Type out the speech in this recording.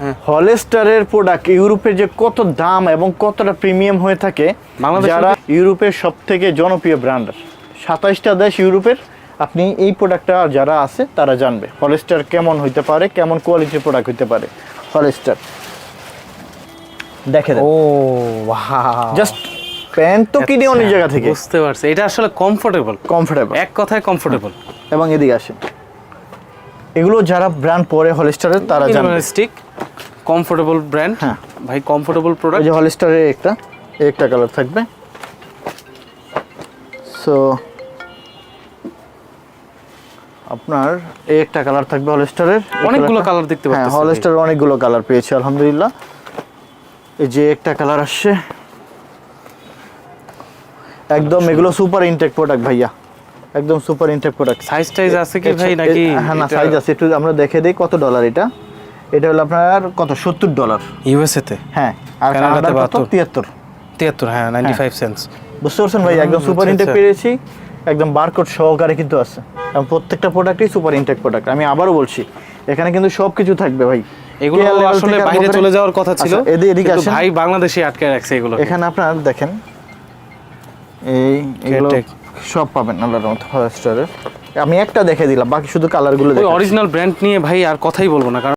হ্যাঁ। হলেস্টারের প্রোডাক্ট ইউরোপে যে কত দাম এবং কতটা প্রিমিয়াম হয়ে থাকে যারা ইউরোপের সব থেকে জনপ্রিয় ব্র্যান্ড সাতাইশটা দেশ ইউরোপের আপনি এই প্রোডাক্টটা যারা আছে তারা জানবে। হলেস্টার কেমন হইতে পারে কেমন কোয়ালিটির প্রোডাক্ট হইতে পারে হলেস্টার। দেখে ও জাস্ট প্যান্ট তো কিনে অনেক জায়গা থেকে। বুঝতে পারছি। এটা আসলে কমফোর্টেবল কমফোর্টেবল এক কথায় কমফোর্টেবল এবং এদিকে আসে এগুলো যারা ব্র্যান্ড পরে হলিস্টারের তারা জানবে। মিনিমালিস্টিক কমফোর্টেবল ব্র্যান্ড হ্যাঁ। ভাই কমফোর্টেবল এই প্রোডাক্ট যে হলিস্টারের একটা একটা কালার থাকবে। সো আপনার এই একটা কালার থাকবে হলিস্টারের এই অনেকগুলো colour দেখতে হ্যাঁ পারতেছি হলিস্টারের অনেকগুলো কালার পেয়েছি আলহামদুলিল্লাহ। এই যে একটা কালার আসছে। একদম এগুলো সুপার ইনটেক প্রোডাক্ট ভাইয়া। একদম সুপার ইনটেক প্রোডাক্ট সাইজ টাইজ আছে কি ভাই নাকি? হ্যাঁ না সাইজ আছে। একটু আমরা দেখে দিই কত ডলার এটা। এটা হলো আপনার কত? সত্তর ডলার ইউএসএ তে? হ্যাঁ আর কানাডাতে কত। তিয়াত্তর। 73 হ্যাঁ 95 সেন্টস বুঝতে পারছেন ভাই? একদম সুপার আচ্ছা, ইনটেক আচ্ছা। পেয়েছি। একদম বারকোড সহকারে কিন্তু আছে। এবং প্রত্যেকটা প্রোডাক্টই সুপার ইনটেক প্রোডাক্ট আমি আবারও বলছি এখানে কিন্তু সব কিছু থাকবে ভাই। এগুলো আসলে বাইরে চলে যাওয়ার কথা ছিল এদিকে এদিকে আসেন। ভাই বাংলাদেশে আটকে রাখছে এগুলো এখানে আপনার দেখেন এই এগুলো সব পাবেন আল্লাহর মতো হটস্টারের আমি একটা দেখে দিলাম বাকি শুধু কালারগুলো অরিজিনাল ব্র্যান্ড নিয়ে ভাই আর কথাই বলব না কারণ